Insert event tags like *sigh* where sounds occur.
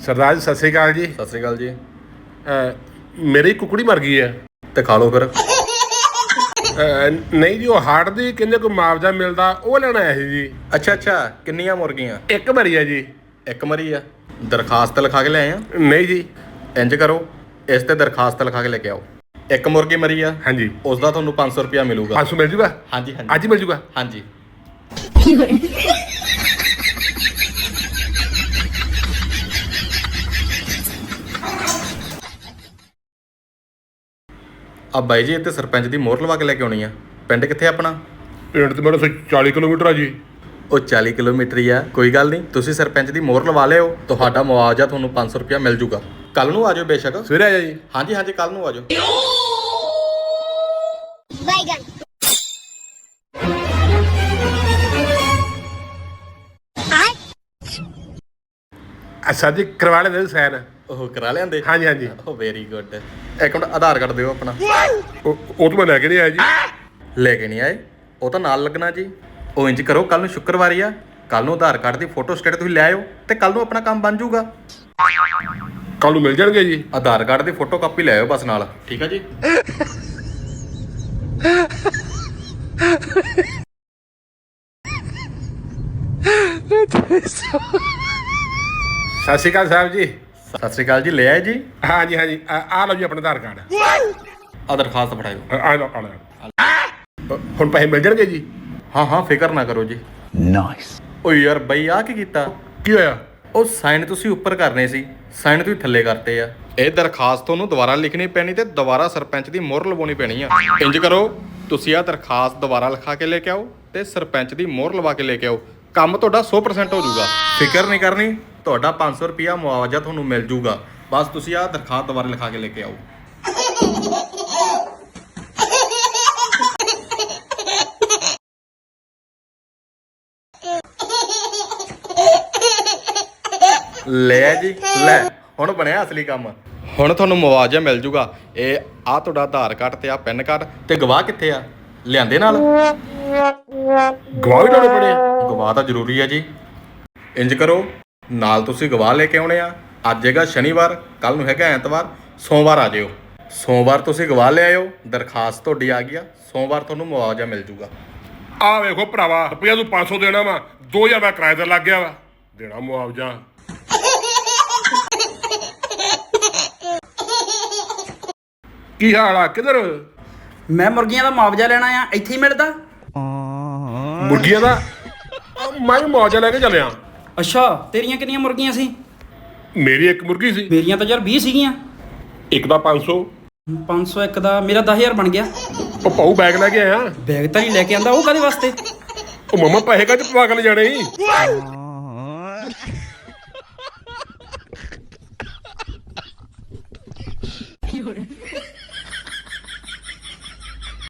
ਸਰਦਾਰ ਜੀ ਸਤਿ ਸ੍ਰੀ ਅਕਾਲ ਜੀ। ਸਤਿ ਸ੍ਰੀ ਅਕਾਲ ਜੀ। ਅਹ, ਮੇਰੀ ਕੁਕੜੀ ਮਰ ਗਈ ਹੈ। ਤੇ ਖਾ ਲਓ ਫਿਰ। ਅਹ, ਨਹੀਂ ਜੀ ਉਹ ਹਾਰਟ ਦੀ ਕਹਿੰਦੇ ਕੋਈ ਮੁਆਵਜ਼ਾ ਮਿਲਦਾ ਉਹ ਲੈਣਾ ਸੀ ਜੀ। ਅੱਛਾ ਅੱਛਾ ਕਿੰਨੀਆਂ ਮੁਰਗੀਆਂ ਇੱਕ ਮਰੀ ਹੈ ਜੀ। ਇੱਕ ਮਰੀ ਆ। ਦਰਖਾਸਤ ਲਿਖਾ ਕੇ ਲਿਆਏ ਆ? ਨਹੀਂ ਜੀ। ਇੰਜ ਕਰੋ ਇਸ ਤੇ ਦਰਖਾਸਤ ਲਿਖਾ ਕੇ ਲੈ ਕੇ ਆਓ। ਇੱਕ ਮੁਰਗੀ ਮਰੀ ਆ। ਹਾਂਜੀ। ਉਸ ਦਾ ਤੁਹਾਨੂੰ 500 ਰੁਪਿਆ ਮਿਲੂਗਾ। 500 ਮਿਲ ਜੂਗਾ? ਹਾਂਜੀ ਹਾਂਜੀ। ਅੱਜ ਹੀ ਮਿਲ ਜੂਗਾ? ਹਾਂਜੀ। *laughs* ਆ ਬਾਈ ਜੀ ਇੱਥੇ ਸਰਪੰਚ ਦੀ ਮੋਹਰ ਲਵਾ ਕੇ ਲੈ ਕੇ ਆਉਣੀ ਆ। ਪਿੰਡ ਕਿੱਥੇ ਆਪਣਾ? ਪਿੰਡ ਤੇ ਮੇਰਾ 40 ਕਿਲੋਮੀਟਰ ਆ ਜੀ। ਉਹ 40 ਕਿਲੋਮੀਟਰ ਹੀ ਆ ਕੋਈ ਗੱਲ ਨਹੀਂ। ਤੁਸੀਂ ਸਰਪੰਚ ਦੀ ਮੋਹਰ ਲਵਾ ਲਿਓ ਤੁਹਾਡਾ ਮੁਆਵਜ਼ਾ ਤੁਹਾਨੂੰ 500 ਰੁਪਿਆ ਮਿਲ ਜੂਗਾ। ਕੱਲ ਨੂੰ ਆ ਜਾਓ ਬੇਸ਼ੱਕ। ਸਵੇਰੇ ਆ ਜਾ ਜੀ। ਹਾਂਜੀ ਹਾਂਜੀ ਕੱਲ ਨੂੰ ਆ ਜਾਓ ਅੱਛਾ ਜੀ ਕਰਵਾ ਲੈਂਦੇ ਸੈਨ ਉਹ ਕਰਾ ਲਿਆਂਦੇ? ਹਾਂਜੀ ਹਾਂਜੀ। ਉਹ ਵੈਰੀ ਗੁੱਡ ਇੱਕ ਮਿੰਟ ਆਧਾਰ ਕਾਰਡ ਦਿਓ ਆਪਣਾ। ਉਹ ਉਹ ਤੋਂ ਮੈਂ ਲੈ ਕੇ ਨਹੀਂ ਆਇਆ ਜੀ। ਲੈ ਕੇ ਨਹੀਂ ਆਏ? ਉਹ ਤਾਂ ਨਾਲ ਲੱਗਣਾ ਜੀ। ਉਹ ਇੰਜ ਕਰੋ ਕੱਲ ਨੂੰ ਸ਼ੁੱਕਰਵਾਰੀ ਆ। ਕੱਲ ਨੂੰ ਆਧਾਰ ਕਾਰਡ ਦੀ ਫੋਟੋ ਸਟੇਟ ਤੁਸੀਂ ਲੈ ਆਇਓ ਤੇ ਕੱਲ ਨੂੰ ਆਪਣਾ ਕੰਮ ਬਣ ਜਾਊਗਾ। ਕੱਲ ਨੂੰ ਮਿਲ ਜਾਣਗੇ ਜੀ। ਆਧਾਰ ਕਾਰਡ ਦੀ ਫੋਟੋ ਕਾਪੀ ਲੈ ਆਇਓ ਬਸ ਨਾਲ। ਠੀਕ ਆ ਜੀ? ਸਤਿ ਸ਼੍ਰੀ ਅਕਾਲ ਸਾਹਿਬ ਜੀ। ਸਤਿ ਸ੍ਰੀ ਅਕਾਲ ਜੀ ਲੈ ਆਏ ਜੀ? ਹਾਂਜੀ ਹਾਂਜੀ। ਆ ਲਓ ਜੀ ਆਪਣਾ ਆਧਾਰ ਕਾਰਡ। ਆ ਦਰਖਾਸਤ ਫੜਾਇਓ। ਆ ਆ ਲਓ ਆ ਲਓ। ਹੁਣ ਪੈਸੇ ਮਿਲ ਜਾਣਗੇ ਜੀ? ਹਾਂ ਹਾਂ ਫਿਕਰ ਨਾ ਕਰੋ ਜੀ। ਨਾਈਸ ਓ ਯਾਰ ਬਈ ਆ ਕੀ ਕੀਤਾ? ਕੀ ਹੋਇਆ? ਉਹ ਸਾਈਨ ਤੁਸੀਂ ਉੱਪਰ ਕਰਨੇ ਸੀ। ਸਾਈਨ ਤੁਸੀਂ ਥੱਲੇ ਕਰਤੇ ਆ। ਇਹ ਦਰਖਾਸਤ ਤੁਹਾਨੂੰ ਦੁਬਾਰਾ ਲਿਖਣੀ ਪੈਣੀ ਤੇ ਦੁਬਾਰਾ ਸਰਪੰਚ ਦੀ ਮੋਹਰ ਲਵਾਉਣੀ ਪੈਣੀ ਆ। ਇੰਜ ਕਰੋ ਤੁਸੀਂ ਆ ਦਰਖਾਸਤ ਦੁਬਾਰਾ ਲਿਖਾ ਕੇ ਲੈ ਕੇ ਆਓ ਤੇ ਸਰਪੰਚ ਦੀ ਮੋਹਰ ਲਵਾ ਕੇ ਲੈ ਕੇ ਆਓ। ਕੰਮ ਤੁਹਾਡਾ 100% ਹੋ ਜਾਊਗਾ। ਫਿਕਰ ਨਹੀਂ ਕਰਨੀ। ਤੁਹਾਡਾ 500 ਰੁਪਿਆ ਮੁਆਵਜ਼ਾ ਤੁਹਾਨੂੰ ਮਿਲ ਜੂਗਾ। ਬਸ ਤੁਸੀਂ ਆਹ ਦਰਖਾਸਤ ਦੁਬਾਰਾ ਲਿਖਾ ਕੇ ਲੈ ਕੇ ਆਓ। ਲੈ ਜੀ, ਲੈ। ਹੁਣ ਬਣਿਆ ਅਸਲੀ ਕੰਮ। ਹੁਣ ਤੁਹਾਨੂੰ ਮੁਆਵਜ਼ਾ ਮਿਲ ਜੂਗਾ। ਇਹ ਆ ਤੁਹਾਡਾ ਆਧਾਰ ਕਾਰਡ ਤੇ ਆ ਪੈਨ ਕਾਰਡ। ਤੇ ਗਵਾਹ ਕਿੱਥੇ ਆ? ਲਿਆਂਦੇ ਨਾਲ? ਗਵਾਹ ਵੀ ਲਾਉਣੇ ਪੜੇ ਗਵਾਹ ਤਾਂ ਜ਼ਰੂਰੀ ਹੈ ਜੀ। ਇੰਜ ਕਰੋ। ਨਾਲ ਤੁਸੀਂ ਗਵਾਹ ਲੈ ਕੇ ਆਉਣੇ ਆ। ਅੱਜ ਹੈਗਾ ਸ਼ਨੀਵਾਰ ਕੱਲ ਨੂੰ ਹੈਗਾ ਐਤਵਾਰ ਸੋਮਵਾਰ ਆ ਜਿਓ। ਸੋਮਵਾਰ ਤੁਸੀਂ ਗਵਾਹ ਲੈ ਆਇਓ ਦਰਖਾਸਤ ਤੁਹਾਡੀ ਆ ਗਈ ਆ ਸੋਮਵਾਰ ਤੁਹਾਨੂੰ ਮੁਆਵਜ਼ਾ ਮਿਲ ਜੂਗਾ। ਆ ਵੇਖੋ ਭਰਾਵਾ ਰੁਪਇਆ ਤੂੰ 500 ਦੇਣਾ ਵਾ 2000 ਦਾ ਕਿਰਾਇਆ ਤੇ ਲੱਗ ਗਿਆ ਵਾ। ਦੇਣਾ ਮੁਆਵਜ਼ਾ। ਕੀ ਹਾਲ ਆ ਕਿਧਰ? ਮੈਂ ਮੁਰਗੀਆਂ ਦਾ ਮੁਆਵਜ਼ਾ ਲੈਣਾ ਆ ਇੱਥੇ ਹੀ ਮਿਲਦਾ। ਮੁਰਗੀਆਂ ਦਾ? ਮੈਂ ਮੁਆਵਜ਼ਾ ਲੈ ਕੇ ਚੱਲਿਆ। ਅੱਛਾ ਤੇਰੀਆਂ ਕਿੰਨੀਆਂ ਮੁਰਗੀਆਂ ਸੀ? ਮੇਰੀ ਇੱਕ ਮੁਰਗੀ ਸੀ। ਮੇਰੀਆਂ ਤਾਂ ਯਾਰ 20 ਸੀਗੀਆਂ। ਇੱਕ ਦਾ 500 501 ਦਾ ਮੇਰਾ 10000 ਬਣ ਗਿਆ। ਉਹ ਪਾਉ ਬੈਗ ਲੈ ਕੇ ਆਇਆ। ਬੈਗ ਤਾਂ ਨਹੀਂ ਲੈ ਕੇ ਆਂਦਾ ਉਹ ਕਾਦੇ ਵਾਸਤੇ? ਉਹ ਮਮਾ ਪੈਸੇ ਕੇ ਲੈ ਜਾਣੇ ਸੀ?